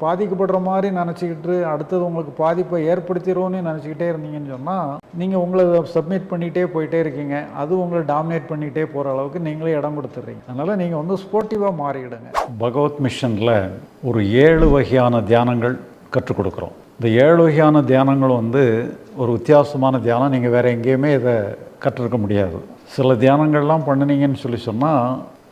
பாதிக்கப்படுற மாதிரி நினச்சிக்கிட்டு அடுத்தது உங்களுக்கு பாதிப்பை ஏற்படுத்திடும்னு நினச்சிக்கிட்டே இருந்தீங்கன்னு சொன்னால் நீங்கள் உங்களை சப்மிட் பண்ணிகிட்டே போயிட்டே இருக்கீங்க. அது உங்களை டாமினேட் பண்ணிகிட்டே போகிற அளவுக்கு நீங்களே இடம் கொடுத்துட்றீங்க. அதனால் நீங்கள் வந்து ஸ்போர்ட்டிவாக மாறிடுங்க. பகவத் மிஷனில் ஒரு ஏழு வகையான தியானங்கள் கற்றுக் கொடுக்குறோம். இந்த ஏழு வகையான தியானங்கள் வந்து ஒரு வித்தியாசமான தியானம். நீங்கள் வேறு எங்கேயுமே இதை கற்றுருக்க முடியாது. சில தியானங்கள்லாம் பண்ணினீங்கன்னு சொல்லி சொன்னால்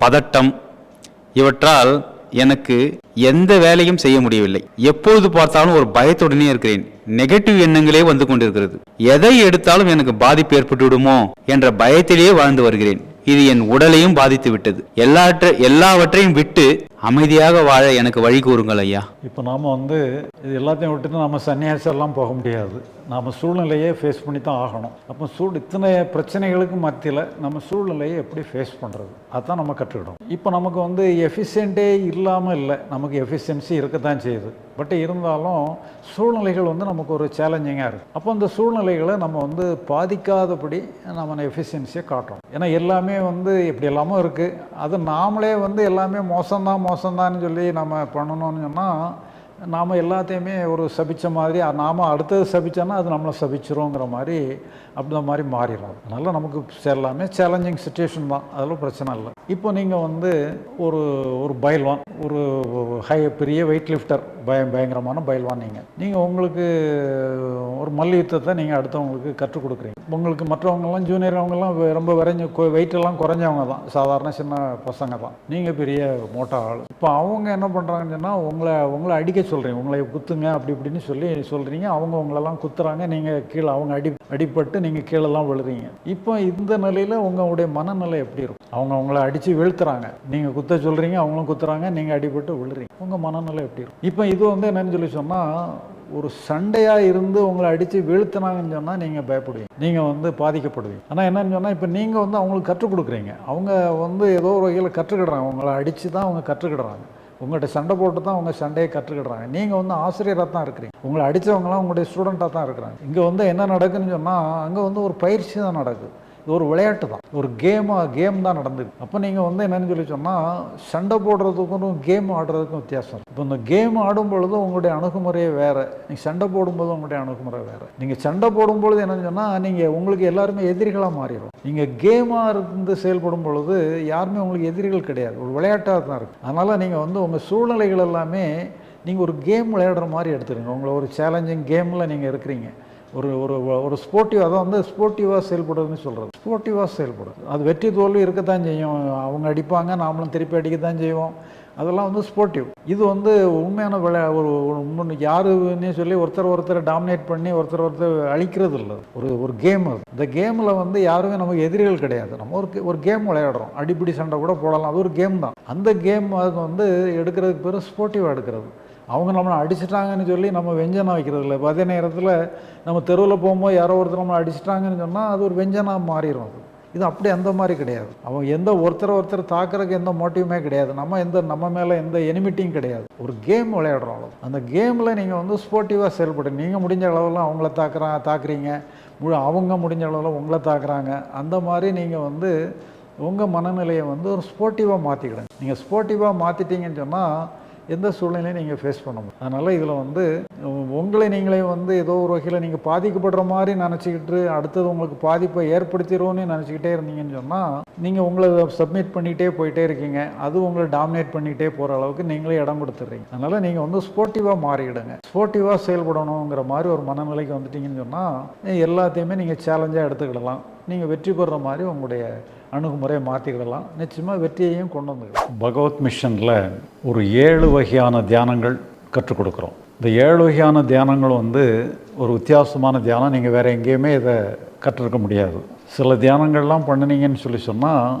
பதட்டம். இவற்றால் எனக்கு எந்த வேலையும் செய்ய முடியவில்லை. எப்பொழுது பார்த்தாலும் ஒரு பயத்துடனே இருக்கிறேன். நெகட்டிவ் எண்ணங்களே வந்து கொண்டிருக்கிறது. எதை எடுத்தாலும் எனக்கு பாதிப்பு ஏற்பட்டு விடுமோ என்ற பயத்திலேயே வாழ்ந்து வருகிறேன். இது என் உடலையும் பாதித்து விட்டது எல்லாற்ற எல்லாவற்றையும் விட்டு அமைதியாக வாழ எனக்கு வழி கூறுங்கள் ஐயா. இப்போ நாம் வந்து இது எல்லாத்தையும் விட்டுட்டு நம்ம சன்னியாசெல்லாம் போக முடியாது. நாம் சூழ்நிலையே ஃபேஸ் பண்ணி தான் ஆகணும். அப்போ சூழ் இத்தனை பிரச்சனைகளுக்கு மத்தியில் நம்ம சூழ்நிலையை எப்படி ஃபேஸ் பண்ணுறது அதான் நம்ம கற்றுக்கிடும் இப்போ நமக்கு வந்து எஃபிஷியண்ட்டே இல்லாமல் இல்லை. நமக்கு எஃபிஷியன்சி இருக்கத்தான் செய்யுது. பட் இருந்தாலும் சூழ்நிலைகள் வந்து நமக்கு ஒரு சேலஞ்சிங்காக இருக்குது அப்போ அந்த சூழ்நிலைகளை நம்ம வந்து பாதிக்காதபடி நம்ம எஃபிஷியன்சியை காட்டுறோம் ஏன்னா எல்லாமே வந்து இப்படி எல்லாமும் இருக்குது அது நாமளே வந்து எல்லாமே மோசம்தான் மோசம்தான்னு சொல்லி நம்ம பண்ணணும்னு சொன்னால் நாம் எல்லாத்தையுமே ஒரு சபிச்ச மாதிரி நாம் அடுத்தது சபித்தோன்னா அது நம்மளை சபிச்சிருங்கிற மாதிரி அப்படி மாதிரி மாறிடும் அதனால் நமக்கு எல்லாமே சேலஞ்சிங் சுச்சுவேஷன் தான். அதெல்லாம் பிரச்சனை இல்லை. இப்போ நீங்கள் வந்து ஒரு ஒரு பைல்வான் ஒரு ஹை பெரிய வெயிட் லிஃப்டர் பய பயங்கரமான பயல்வான் நீங்கள் நீங்கள் உங்களுக்கு ஒரு மல்யுத்தத்தை நீங்கள் அடுத்தவங்களுக்கு கற்றுக் கொடுக்குறீங்க. உங்களுக்கு மற்றவங்கெல்லாம் ஜூனியர் அவங்கெல்லாம் ரொம்ப விரைஞ்ச வெயிட்டெல்லாம் குறைஞ்சவங்க தான். சாதாரண சின்ன பசங்க தான். நீங்கள் பெரிய மோட்டா ஆள். இப்போ அவங்க என்ன பண்ணுறாங்கன்னு சொன்னால் உங்களை உங்களை அடிக்க சொல்கிறீங்க உங்களை குத்துங்க அப்படி இப்படின்னு சொல்லி சொல்கிறீங்க அவங்க உங்களெல்லாம் குத்துறாங்க. நீங்கள் கீழே அவங்க அடி அடிபட்டு நீங்கள் கீழெல்லாம் விழுறீங்க. இப்போ இந்த நிலையில் உங்களுடைய மனநிலை எப்படி இருக்கும்? அவங்க உங்களை அடித்து வீழ்த்துறாங்க. நீங்கள் குத்த சொல்கிறீங்க அவங்களும் குத்துறாங்க. நீங்கள் அடிபட்டு விழுறீங்க. உங்கள் மனநிலை எப்படி இருக்கும்? இப்போ இது வந்து என்னன்னு சொல்லி சொன்னால் ஒரு சண்டையாக இருந்து உங்களை அடித்து வீழ்த்தினாங்கன்னு சொன்னால் நீங்கள் பயப்படுவீங்க. நீங்கள் வந்து பாதிக்கப்படுவீங்க. ஆனால் என்னன்னு சொன்னால் இப்போ நீங்கள் வந்து அவங்களுக்கு கற்றுக் கொடுக்குறீங்க. அவங்க வந்து ஏதோ ஒரு வகையில் கற்றுக்கிடுறாங்க. உங்களை அடித்து தான் அவங்க கற்றுக்கிடுறாங்க. உங்கள்கிட்ட சண்டை போட்டு தான் அவங்க சண்டையை கற்றுக்கிடுறாங்க. நீங்கள் வந்து ஆசிரியராக தான் இருக்கிறீங்க. உங்களை அடித்தவங்களாம் உங்களுடைய ஸ்டூடெண்ட்டாக தான் இருக்கிறாங்க. இங்கே வந்து என்ன நடக்குதுன்னு சொன்னால் அங்கே வந்து ஒரு பயிற்சி தான் நடக்குது. இது ஒரு விளையாட்டு தான். ஒரு கேமாக கேம் தான் நடந்தது. அப்போ நீங்கள் வந்து என்னன்னு சொல்லி சொன்னால் சண்டை போடுறதுக்கும் கேம் ஆடுறதுக்கும் வித்தியாசம். இப்போ இந்த கேம் ஆடும் பொழுது உங்களுடைய அணுகுமுறையே வேறு. நீங்கள் சண்டை போடும்போது உங்களுடைய அணுகுமுறை வேறு. நீங்கள் சண்டை போடும்பொழுது என்னன்னு சொன்னால் நீங்கள் உங்களுக்கு எல்லாருமே எதிரிகளாக மாறிடும் நீங்கள் கேமாக இருந்து செயல்படும் பொழுது யாருமே உங்களுக்கு எதிரிகள் கிடையாது. ஒரு விளையாட்டாக தான் இருக்குது அதனால் நீங்கள் வந்து உங்கள் சூழ்நிலைகள் எல்லாமே நீங்கள் ஒரு கேம் விளையாடுற மாதிரி எடுத்துருங்க உங்களை ஒரு சேலஞ்சிங் கேமில் நீங்கள் இருக்கிறீங்க. ஒரு ஒரு ஒரு ஸ்போர்ட்டிவ் அதான் வந்து ஸ்போர்ட்டிவாக செயல்படுறதுன்னு சொல்கிறது ஸ்போர்ட்டிவாக செயல்படுது அது வெற்றி தோல்வி இருக்கத்தான் செய்யும். அவங்க அடிப்பாங்க நாமளும் திருப்பி அடிக்கத்தான் செய்வோம். அதெல்லாம் வந்து ஸ்போர்ட்டிவ் இது வந்து உண்மையான விளை ஒரு ஒரு உண்மை யாருன்னே சொல்லி ஒருத்தர் ஒருத்தர் டாமினேட் பண்ணி ஒருத்தர் ஒருத்தர் அழிக்கிறது இல்லை ஒரு ஒரு கேம் அது. இந்த கேமில் வந்து யாருமே நமக்கு எதிரிகள் கிடையாது. நம்ம ஒரு ஒரு கேம் விளையாடுறோம். அடிப்படி சண்டை கூட போடலாம். அது ஒரு கேம் தான். அந்த கேம் அது வந்து எடுக்கிறதுக்கு பேர் ஸ்போர்ட்டிவாக எடுக்கிறது. அவங்க நம்மளை அடிச்சிட்டாங்கன்னு சொல்லி நம்ம வெஞ்சனம் வைக்கிறது இல்லை இப்போ அதே நேரத்தில் நம்ம தெருவில் போகும்போது யாரோ ஒருத்தர் நம்மளை அடிச்சிட்டாங்கன்னு சொன்னால் அது ஒரு வெஞ்சனாக மாறிடும் அது. இது அப்படி அந்த மாதிரி கிடையாது. அவங்க எந்த ஒருத்தர் ஒருத்தர் தாக்குறதுக்கு எந்த மோட்டிவுமே கிடையாது. நம்ம எந்த நம்ம மேலே எந்த எனிமிட்டியும் கிடையாது. ஒரு கேம் விளையாடுறோம் அவ்வளோ அந்த கேமில் நீங்கள் வந்து ஸ்போர்ட்டிவாக செயல்படு. நீங்கள் முடிஞ்ச அளவில் அவங்கள தாக்குறா தாக்குறீங்க. முழு அவங்க முடிஞ்ச அளவில் உங்களை தாக்குறாங்க. அந்த மாதிரி நீங்கள் வந்து உங்கள் மனநிலையை வந்து ஒரு ஸ்போர்ட்டிவாக மாற்றிக்கிடுங்க நீங்கள் ஸ்போர்ட்டிவாக மாற்றிட்டீங்கன்னு சொன்னால் எந்த சூழ்நிலையும் நீங்கள் ஃபேஸ் பண்ண முடியும் அதனால் இதில் வந்து உங்களை நீங்களே வந்து ஏதோ ஒரு வகையில் நீங்கள் பாதிக்கப்படுற மாதிரி நினச்சிக்கிட்டு அடுத்தது உங்களுக்கு பாதிப்பை ஏற்படுத்திடும்னு நினச்சிக்கிட்டே இருந்தீங்கன்னு சொன்னால் நீங்கள் உங்களை சப்மிட் பண்ணிகிட்டே போயிட்டே இருக்கீங்க. அது உங்களை டாமினேட் பண்ணிகிட்டே போகிற அளவுக்கு நீங்களே இடம் கொடுத்துட்றீங்க. அதனால் நீங்கள் வந்து ஸ்போர்ட்டிவாக மாறிடுங்க. ஸ்போர்ட்டிவாக செயல்படணுங்கிற மாதிரி ஒரு மனநிலைக்கு வந்துட்டீங்கன்னு சொன்னால் எல்லாத்தையுமே நீங்கள் சேலஞ்சாக எடுத்துக்கிடலாம். நீங்கள் வெற்றி பெறுற மாதிரி உங்களுடைய அணுகுமுறையை மாற்றிக்கிடலாம் நிச்சயமாக வெற்றியையும் கொண்டு வந்துக்கலாம் பகவத் மிஷனில் ஒரு ஏழு வகையான தியானங்கள் கற்றுக் கொடுக்குறோம். இந்த ஏழு வகையான தியானங்கள் வந்து ஒரு வித்தியாசமான தியானம். நீங்கள் வேறு எங்கேயுமே இதை கற்றுருக்க முடியாது. சில தியானங்கள்லாம் பண்ணினீங்கன்னு சொல்லி சொன்னால்